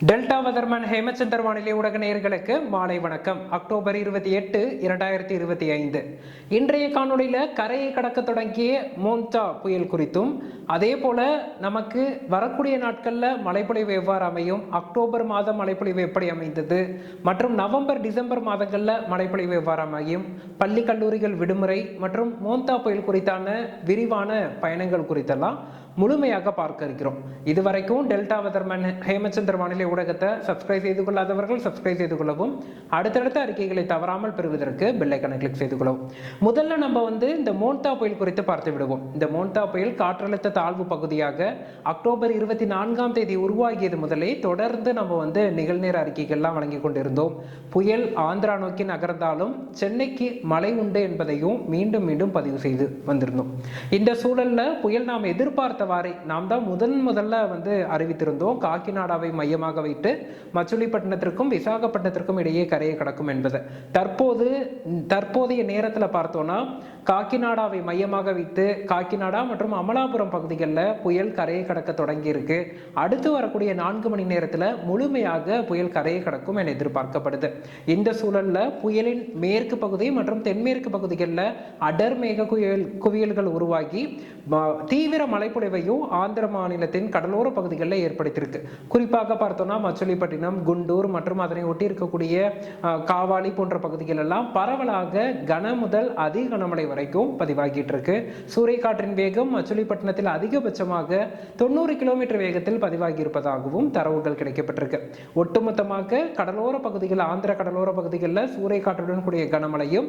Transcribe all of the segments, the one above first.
Delta weatherman Hemachandar வானிலை ஊடக நேயர்களுக்கு மாலை வணக்கம். அக்டோபர் இருபத்தி எட்டு இரண்டாயிரத்தி இருபத்தி ஐந்து. இன்றைய காணொலியில் கரையை கடக்க தொடங்கிய மோன்டா புயல் குறித்தும் அதே போல நமக்கு வரக்கூடிய நாட்களில் மழைப்பொழிவு எவ்வாறு அமையும் அக்டோபர் மாதம் மழைப்பொழிவு எப்படி அமைந்தது மற்றும் நவம்பர் டிசம்பர் மாதங்களில் மழைப்பொழிவு எவ்வாறு அமையும் பள்ளி கல்லூரிகள் விடுமுறை மற்றும் மோன்தா புயல் குறித்தான விரிவான பயணங்கள் குறித்தெல்லாம் முழுமையாக பார்க்க இருக்கிறோம். இதுவரைக்கும் டெல்டா வெதர்மேன் ஹேமச்சந்திர வானிலை ஊடகத்தை சப்ஸ்கிரைப் செய்து கொள்ளாதவர்கள் சப்ஸ்கிரைப் செய்து கொள்ளவும் அடுத்தடுத்த அறிக்கைகளை தவறாமல் பெறுவதற்கு பெல்லைக்கனை கிளிக் செய்து கொள்ளவும். முதல்ல நம்ம வந்து இந்த மோன்டா புயல் குறித்து பார்த்து விடுவோம். இந்த மோன்டா புயல் காற்றழுத்த தாழ்வு பகுதியாக அக்டோபர் இருபத்தி நான்காம் தேதி உருவாகியது முதலே தொடர்ந்து நம்ம வந்து நிகழ்நேர அறிக்கைகள்லாம் வழங்கி கொண்டிருந்தோம். புயல் ஆந்திரா நோக்கி நகர்ந்தாலும் சென்னைக்கு மழை உண்டு என்பதையும் மீண்டும் மீண்டும் பதிவு செய்து வந்திருந்தோம். இந்த சூழல்ல புயல் நாம் எதிர்பார்த்தவாறே நாம் தான் முதன் முதல்ல வந்து அறிவித்திருந்தோம். காக்கிநாடாவை மையமாக வைத்து மச்சுலிப்பட்டினத்திற்கும் விசாகப்பட்டினத்திற்கும் இடையே கரையை கடக்கும் என்பது. தற்போது தற்போதைய நேரத்தில் பார்த்தோம்னா காக்கிநாடாவை மையமாக வைத்து காக்கிநாடா மற்றும் அமலாபுரம் பகுதிகளில் புயல் கரையை கடக்க தொடங்கி இருக்கு அடுத்து வரக்கூடிய நான்கு மணி நேரத்தில் முழுமையாக புயல் கரையை கடக்கும் என எதிர்பார்க்கப்படுது. இந்த சூழல்ல புயலின் மேற்கு பகுதி மற்றும் தென்மேற்கு பகுதிகளில் அடர் மேக குயல் குவியல்கள் உருவாகி தீவிர தீவிர பேரழிவையும் ஆந்திர மாநிலத்தின் கடலோர பகுதிகளில் ஏற்படுத்தியிருக்கு. குறிப்பாக பார்த்தோம்னா மச்சுலிப்பட்டினம் குண்டூர் மற்றும் அதனை ஒட்டி இருக்கக்கூடிய காவாலி போன்ற பகுதிகள் எல்லாம் பரவலாக கன முதல் அதி கனமழை வரைக்கும் பதிவாகிட்டு இருக்கு சூறைக்காற்றின் வேகம் மச்சுலிப்பட்டினத்தில் அதிகபட்சமாக தொண்ணூறு கிலோமீட்டர் வேகத்தில் பதிவாகி இருப்பதாகவும் தரவுகள் கிடைக்கப்பட்டிருக்கு. ஒட்டுமொத்தமாக கடலோர பகுதிகள் ஆந்திர கடலோர பகுதிகளில் சூறைக்காற்றுடன் கூடிய கனமழையும்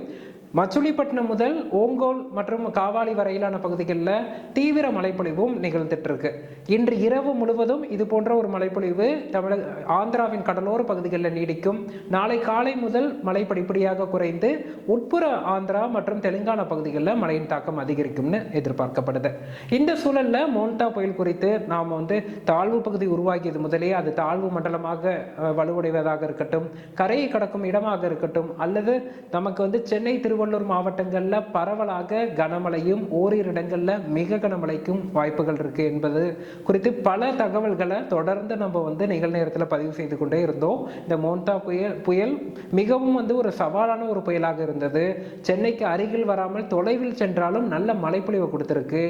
மச்சுலிப்பட்டினம் முதல் ஓங்கோல் மற்றும் காவாலி வரையிலான பகுதிகளில் தீவிர மழைப்பொழிவும் நிகழ்ந்துட்டு நிகழ்ந்துட்டுருக்கு. இன்று இரவு முழுவதும் இது போன்ற ஒரு மழைப்பொழிவு தமிழக ஆந்திராவின் கடலோர பகுதிகளில் நீடிக்கும். நாளை காலை முதல் மழை படிப்படியாக குறைந்து உட்புற ஆந்திரா மற்றும் தெலுங்கானா பகுதிகளில் மழையின் தாக்கம் அதிகரிக்கும்னு எதிர்பார்க்கப்படுது. இந்த சூழல்ல மோன்டா புயல் குறித்து நாம் வந்து தாழ்வு பகுதி உருவாகியது முதலே அது தாழ்வு மண்டலமாக வலுவடைவதாக இருக்கட்டும் கரையை கடக்கும் இடமாக இருக்கட்டும் அல்லது நமக்கு வந்து சென்னை திருவள்ளூர் மாவட்டங்களில் பரவலாக கனமழையும் ஓரிரு இடங்களில் மிக கனமழைக்கும் வாய்ப்பு வாய்ப்புகள் இருக்கு என்பது குறித்து பல தகவல்களை தொடர்ந்து நம்ம வந்து நிகழ்நேரத்தில் பதிவு செய்து கொண்டே இருந்தோம். இந்த மோன்டா புயல் புயல் மிகவும் வந்து ஒரு சவாலான ஒரு புயலாக இருந்தது. சென்னைக்கு அருகில் வராமல் தொலைவில் சென்றாலும் நல்ல மழைப்பொழிவை கொடுத்திருக்கு.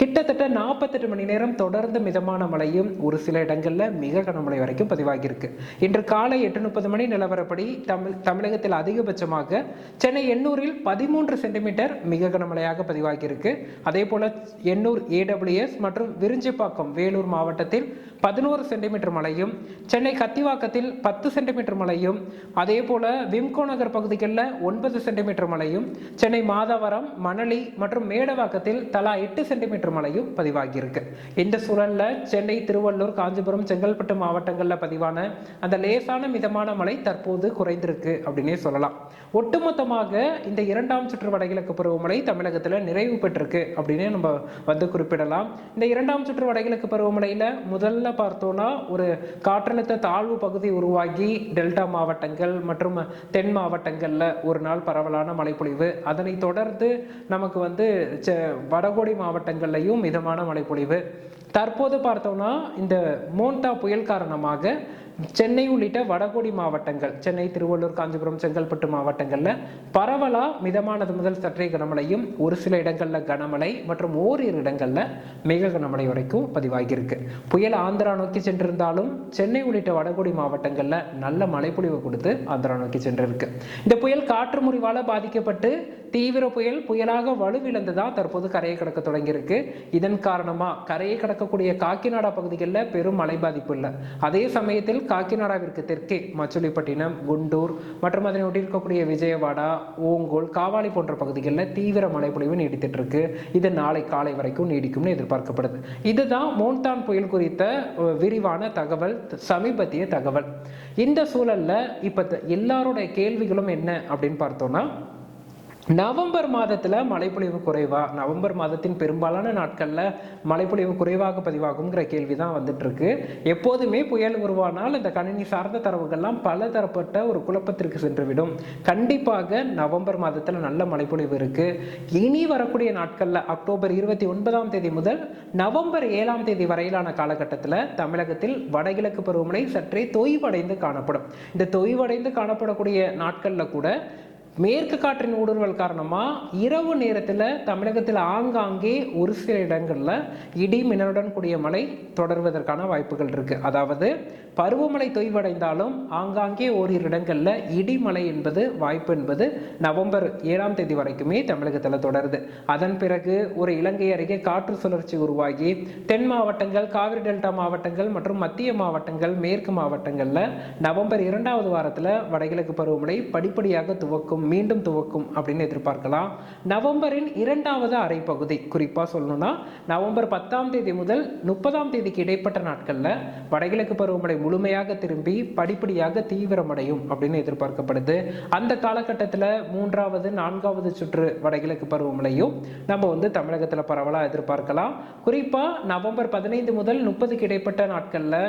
கிட்டத்தட்ட நாற்பத்தெட்டு மணி நேரம் தொடர்ந்து மிதமான மழையும் ஒரு சில இடங்களில் மிக கனமழை வரைக்கும் பதிவாகியிருக்கு. இன்று காலை எட்டு முப்பது மணி நிலவரப்படி தமிழ் தமிழகத்தில் அதிகபட்சமாக சென்னை எண்ணூரில் பதிமூன்று சென்டிமீட்டர் மிக கனமழையாக பதிவாகியிருக்கு. அதே போல எண்ணூர் ஏடபிள்யூஎஸ் மற்றும் விருஞ்சிப்பாக்கம் வேலூர் மாவட்டத்தில் பதினோரு சென்டிமீட்டர் மழையும் சென்னை கத்திவாக்கத்தில் பத்து சென்டிமீட்டர் மழையும் அதே போல விம்கோ நகர் பகுதிகளில் ஒன்பது சென்டிமீட்டர் மழையும் சென்னை மாதவரம் மணலி மற்றும் மேடவாக்கத்தில் தலா எட்டு சென்டிமீட்டர் மழையும் பதிவாகியிருக்கு. இந்த சூழல்ல சென்னை திருவள்ளூர் காஞ்சிபுரம் செங்கல்பட்டு மாவட்டங்களில் பதிவான அந்த லேசான மிதமான மழை தற்போது குறைந்திருக்கு அப்படின்னே சொல்லலாம். ஒட்டுமொத்தமாக இந்த இரண்டாம் சுற்று வடகிழக்கு பருவமழை தமிழகத்தில் நிறைவு பெற்றிருக்கு அப்படின்னு நம்ம வந்து குறிப்பிடலாம். இந்த இரண்டாம் சுற்று வடகிழக்கு பருவமழையில் முதல்ல பார்த்தோம்னா ஒரு காற்றழுத்த தாழ்வு பகுதி உருவாகி டெல்டா மாவட்டங்கள் மற்றும் தென் மாவட்டங்களில் ஒரு நாள் பரவலான மழைப்பொழிவு. அதனை தொடர்ந்து நமக்கு வந்து வடகோடி மாவட்டங்கள் மாவட்டங்கள்லையும் மிதமான மழைப்பொழிவு தற்போது பார்த்தோம்னா இந்த மோன்டா புயல் காரணமாக சென்னை உள்ளிட்ட வடகோடி மாவட்டங்கள் சென்னை திருவள்ளூர் காஞ்சிபுரம் செங்கல்பட்டு மாவட்டங்களில் பரவலாக மிதமானது முதல் சற்றே கனமழையும் ஒரு சில இடங்களில் கனமழை மற்றும் ஓரிரு இடங்களில் மிக கனமழை வரைக்கும் பதிவாகியிருக்கு. புயல் ஆந்திரா நோக்கி சென்றிருந்தாலும் சென்னை உள்ளிட்ட வடகோடி மாவட்டங்களில் நல்ல மழைப்பொழிவு கொடுத்து ஆந்திரா நோக்கி சென்றிருக்கு. இந்த புயல் காற்று முறிவால் பாதிக்கப்பட்டு தீவிர புயல் புயலாக வலுவிழந்து தான் தற்போது கரையை கடக்க தொடங்கியிருக்கு. இதன் காரணமாக கரையை கடக்கக்கூடிய காக்கிநாடா பகுதிகளில் பெரும் மழை பாதிப்பு இல்லை. அதே சமயத்தில் காக்கிநாடாவிற்கு தெற்கே மச்சுலிப்பட்டினம் குண்டூர் மற்றும் அதனை ஒட்டியிருக்கக்கூடிய விஜயவாடா ஓங்கோல் காவாலி போன்ற பகுதிகளில் தீவிர மழைப்பொழிவு நீடித்துட்டு இருக்கு இது நாளை காலை வரைக்கும் நீடிக்கும்னு எதிர்பார்க்கப்படுது. இதுதான் மோன்தான் புயல் குறித்த விரிவான தகவல் சமீபத்திய தகவல். இந்த சூழல்ல இப்போ த- எல்லாருடைய கேள்விகளும் என்ன அப்படின்னு பார்த்தோம்னா நவம்பர் மாதத்தில் மழைப்பொழிவு குறைவா? நவம்பர் மாதத்தின் பெரும்பாலான நாட்களில் மழைப்பொழிவு குறைவாக பதிவாகுங்கிற கேள்வி தான் வந்துட்டுருக்கு. எப்போதுமே புயல் உருவானால் இந்த கணினி சார்ந்த தரவுகள்லாம் பல தரப்பட்ட ஒரு குழப்பத்திற்கு சென்றுவிடும். கண்டிப்பாக நவம்பர் மாதத்தில் நல்ல மழைப்பொழிவு இருக்குது இனி வரக்கூடிய நாட்களில் அக்டோபர் இருபத்தி ஒன்பதாம் தேதி முதல் நவம்பர் ஏழாம் தேதி வரையிலான காலகட்டத்தில் தமிழகத்தில் வடகிழக்கு பருவமழை சற்றே தொய்வடைந்து காணப்படும். இந்த தொய்வடைந்து காணப்படக்கூடிய நாட்களில் கூட மேற்கு காற்றின் ஊடுருவல் காரணமாக இரவு நேரத்தில் தமிழகத்தில் ஆங்காங்கே ஒரு சில இடங்களில் இடி மின்னலுடன் கூடிய மழை தொடர்வதற்கான வாய்ப்புகள் இருக்குது அதாவது பருவமழை தொய்வடைந்தாலும் ஆங்காங்கே ஓரிரு இடங்களில் இடிமழை என்பது வாய்ப்பு என்பது நவம்பர் ஏழாம் தேதி வரைக்குமே தமிழகத்தில் தொடருது. அதன் பிறகு ஒரு இலங்கை அருகே காற்று சுழற்சி உருவாகி தென் மாவட்டங்கள் காவிரி டெல்டா மாவட்டங்கள் மற்றும் மத்திய மாவட்டங்கள் மேற்கு மாவட்டங்களில் நவம்பர் இரண்டாவது வாரத்தில் வடகிழக்கு பருவமழை படிப்படியாக துவக்கும் மீண்டும் துவக்கும் அப்படின்னு எதிர்பார்க்கலாம். நவம்பரின் இரண்டாவது அரை பகுதி குறிப்பாக சொல்லணும்னா நவம்பர் பத்தாம் தேதி முதல் முப்பதாம் தேதிக்கு இடைப்பட்ட நாட்களில் வடகிழக்கு பருவமழை முழுமையாக திரும்பி படிப்படியாக தீவிரமடையும் அப்படின்னு எதிர்பார்க்கப்படுது. அந்த காலகட்டத்தில் மூன்றாவது நான்காவது சுற்று வடகிழக்கு பருவமழையும் நம்ம வந்து தமிழகத்தில் பரவலாக எதிர்பார்க்கலாம். குறிப்பாக நவம்பர் பதினைந்து முதல் முப்பதுக்கு இடைப்பட்ட நாட்களில்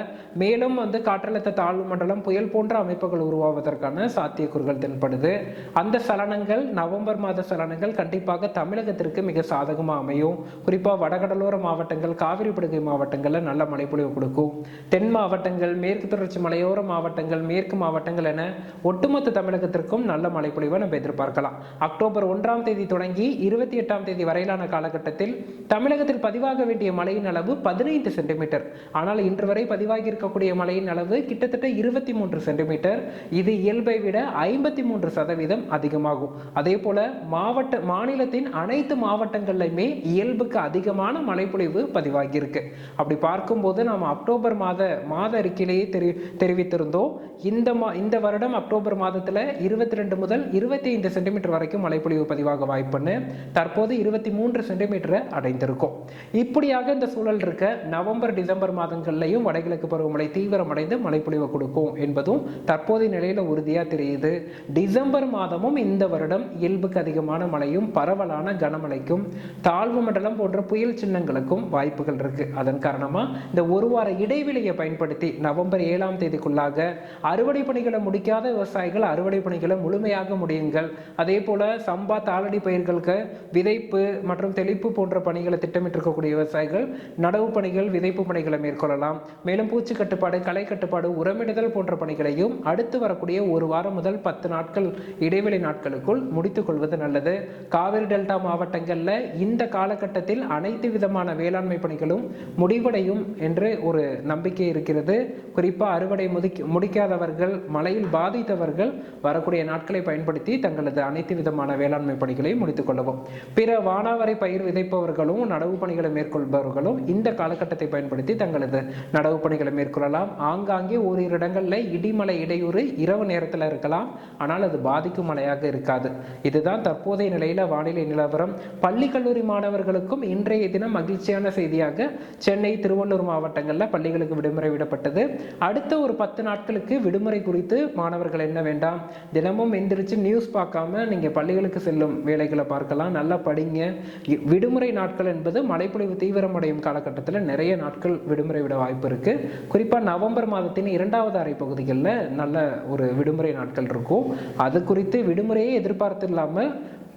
மேலும் வந்து காற்றழுத்த தாழ்வு மண்டலம் புயல் போன்ற அமைப்புகள் உருவாவதற்கான சாத்தியக்கூறுகள் தென்படுது. அந்த சலனங்கள் நவம்பர் மாத சலனங்கள் கண்டிப்பாக தமிழகத்திற்கு மிக சாதகமாக அமையும். குறிப்பாக வடகடலோர மாவட்டங்கள் காவிரி படுகை மாவட்டங்களில் நல்ல மழைப்பொழிவு கொடுக்கும். தென் மாவட்டங்கள் மேற்கு தொடர்ச்சி மலையோர மாவட்டங்கள் மேற்கு மாவட்டங்கள் என ஒட்டுமொத்த தமிழகத்திற்கும் நல்ல மழைப்பொழிவை நம்ம எதிர்பார்க்கலாம். அக்டோபர் ஒன்றாம் தேதி தொடங்கி இருபத்தி எட்டாம் தேதி வரையிலான காலகட்டத்தில் தமிழகத்தில் பதிவாக வேண்டிய மழையின் அளவு பதினைந்து சென்டிமீட்டர். ஆனால் இன்று வரை பதிவாகி இருக்கக்கூடிய மழையின் அளவு கிட்டத்தட்ட இருபத்தி மூன்று சென்டிமீட்டர். இது இயல்பை விட ஐம்பத்தி மூன்று சதவீதம் அதிகமாகும். அதே போல மாவட்ட மாநிலத்தின் அனைத்து மாவட்டங்கள்லையுமே இயல்புக்கு அதிகமான மழைப்பொழிவு பதிவாகியிருக்கு. அப்படி பார்க்கும்போது நாம் அக்டோபர் மாத மாத அறிக்கையிலேயே தெரி தெரிவித்திருந்தோம். இந்த மா இந்த வருடம் அக்டோபர் மாதத்தில் இருபத்தி ரெண்டு முதல் இருபத்தி ஐந்து சென்டிமீட்டர் வரைக்கும் மழைப்பொழிவு பதிவாக வாய்ப்புன்னு தற்போது இருபத்தி மூன்று சென்டிமீட்டரை அடைந்திருக்கும். இப்படியாக இந்த சூழல் இருக்க நவம்பர் டிசம்பர் மாதங்கள்லையும் வடகிழக்கு பருவமழை தீவிரமடைந்து மழைப்பொழிவு கொடுக்கும் என்பதும் தற்போதைய நிலையில் உறுதியாக தெரியுது. டிசம்பர் மாதமும் இந்த வருடம் இயல்புக்கு அதிகமான மழையும் பரவலான கனமழைக்கும் தாழ்வு மண்டலம் போன்ற புயல் சின்னங்களுக்கும் வாய்ப்புகள் இருக்கு. அதன் காரணமா இந்த ஒரு வார இடைவெளியை பயன்படுத்தி நவம்பர் ஏழாம் தேதிக்குள்ளாக அறுவடை பணிகளை முடிக்காத விவசாயிகள் அறுவடை பணிகளை முழுமையாக முடியுங்கள். அதே போல சம்பா தாளடி பயிர்களுக்கு விதைப்பு மற்றும் தெளிப்பு போன்ற பணிகளை திட்டமிட்டிருக்கக்கூடிய விவசாயிகள் நடவு பணிகள் விதைப்பு பணிகளை மேற்கொள்ளலாம். மேலும் பூச்சி கட்டுப்பாடு களை கட்டுப்பாடு உரமிடுதல் போன்ற பணிகளையும் அடுத்து வரக்கூடிய ஒரு வாரம் முதல் பத்து நாட்கள் இடைவெளி நாட்களுக்குள் முடித்துக் கொள்வது நல்லது. காவிரி டெல்டா மாவட்டங்களில் இந்த காலகட்டத்தில் அனைத்து விதமான வேளாண்மை பணிகளும் முடிவடையும் என்று ஒரு நம்பிக்கை இருக்கிறது. குறிப்பாக அறுவடை முதிக்க முடிக்காதவர்கள் மழையில் பாதித்தவர்கள் வரக்கூடிய நாட்களை பயன்படுத்தி தங்களது அனைத்து விதமான வேளாண்மை பணிகளையும் முடித்துக் கொள்ளவும். பிற வானாவரை பயிர் விதைப்பவர்களும் நடவு பணிகளை மேற்கொள்பவர்களும் இந்த காலகட்டத்தை பயன்படுத்தி தங்களது நடவு பணிகளை மேற்கொள்ளலாம். ஆங்காங்கே ஓரிரு இடங்களில் இடிமலை இடையூறு இரவு நேரத்தில் இருக்கலாம். ஆனால் அது பாதிக்கும் மழையாக இருக்காது. இதுதான் தற்போதைய நிலையில வானிலை நிலவரம். பள்ளி கல்லூரி மாணவர்களுக்கும் இன்றைய தினம் மகிழ்ச்சியான செய்தியாக சென்னை திருவள்ளூர் மாவட்டங்கள்ல பள்ளிகளுக்கு விடுமுறை விடப்பட்டது. அடுத்த ஒரு பத்து நாட்களுக்கு விடுமுறை குறித்து மாணவர்கள் என்ன வேண்டாம்? தினமும் எந்திரிச்சு நியூஸ் பார்க்காம நீங்க பள்ளிகளுக்கு செல்லும் வேலைகளை பார்க்கலாம். நல்லா படிங்க. விடுமுறை நாட்கள் என்பது மழைப்பொழிவு தீவிரமடையும் காலகட்டத்தில் நிறைய நாட்கள் விடுமுறை விட வாய்ப்பு இருக்கு. குறிப்பா நவம்பர் மாதத்தின் இரண்டாவது அரை பகுதிகளில் நல்ல ஒரு விடுமுறை நாட்கள் இருக்கும். அது குறித்து விடுமுறையே எதிர்பார்த்து இல்லாமல்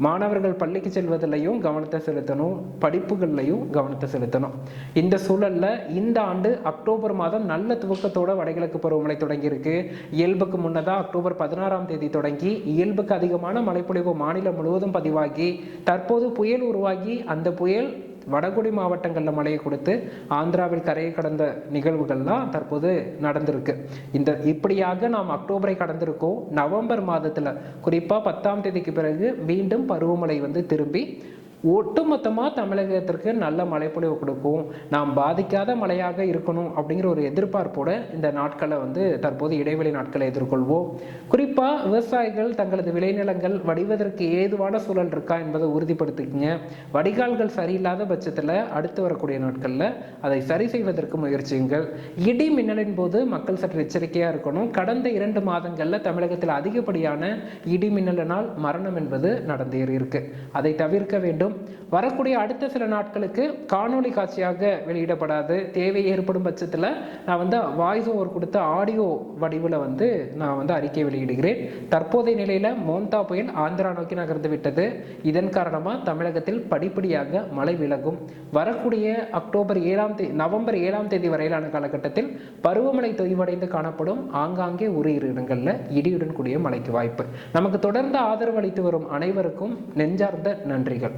மாணவர்கள் பள்ளிக்கு செல்வதிலையும் கவனத்தை செலுத்தணும் படிப்புகள்லையும் கவனத்தை செலுத்தணும். இந்த சூழலில் இந்த ஆண்டு அக்டோபர் மாதம் நல்ல துவக்கத்தோட வடகிழக்கு பருவமழை தொடங்கியிருக்கு. இயல்புக்கு முன்னதாக அக்டோபர் பதினாறாம் தேதி தொடங்கி இயல்புக்கு அதிகமான மழைப்பொழிவு மாநிலம் முழுவதும் பதிவாகி தற்போது புயல் உருவாகி அந்த புயல் வடகுடி மாவட்டங்களில் மழையை கொடுத்து ஆந்திராவில் கரையை கடந்த நிகழ்வுகள்லாம் தற்போது நடந்திருக்கு. இந்த இப்படியாக நாம் அக்டோபரை கடந்திருக்கோம். நவம்பர் மாதத்தில் குறிப்பாக பத்தாம் தேதிக்கு பிறகு மீண்டும் பருவமழை வந்து திரும்பி ஒட்டுமொத்தமாக தமிழகத்திற்கு நல்ல மழைப்பொழிவு கொடுக்கும். நாம் பாதிக்காத மழையாக இருக்கணும் அப்படிங்கிற ஒரு எதிர்பார்ப்போட இந்த நாட்களை வந்து தற்போது இடைவெளி நாட்களை எதிர்கொள்வோம். குறிப்பாக விவசாயிகள் தங்களது விளைநிலங்கள் வடிவதற்கு ஏதுவான சூழல் இருக்கா என்பதை உறுதிப்படுத்திக்கங்க. வடிகால்கள் சரியில்லாத பட்சத்தில் அடுத்து வரக்கூடிய நாட்களில் அதை சரி செய்வதற்கு முயற்சியுங்கள். இடி மின்னலின் போது மக்கள் சற்று எச்சரிக்கையாக இருக்கணும். கடந்த இரண்டு மாதங்களில் தமிழகத்தில் அதிகப்படியான இடி மின்னலினால் மரணம் என்பது நடந்தேறி இருக்கு அதை தவிர்க்க வேண்டும். வரக்கூடிய அடுத்த சில நாட்களுக்கு காணொளி காட்சியாக வெளியிடப்படாது. தேவை ஏற்படும் பட்சத்தில் நான் வந்து வாய்ஸ் ஓவர் கொடுத்த ஆடியோ வடிவில் வந்து நான் வந்து அறிக்கை வெளியிடுகிறேன். தற்போதைய நிலையில் மோந்தா புயல் ஆந்திரா நோக்கி நகர்ந்து விட்டது. இதன் காரணமாக தமிழகத்தில் படிப்படியாக மழை விலகும். வரக்கூடிய அக்டோபர் ஏழாம் தேதி நவம்பர் ஏழாம் தேதி வரையிலான காலகட்டத்தில் பருவமழை தொய்வடைந்து காணப்படும் ஆங்காங்கே ஒரு இரு இடங்களில் இடியுடன் கூடிய மழைக்கு வாய்ப்பு. நமக்கு தொடர்ந்து ஆதரவு அளித்து வரும் அனைவருக்கும் நெஞ்சார்ந்த நன்றிகள்.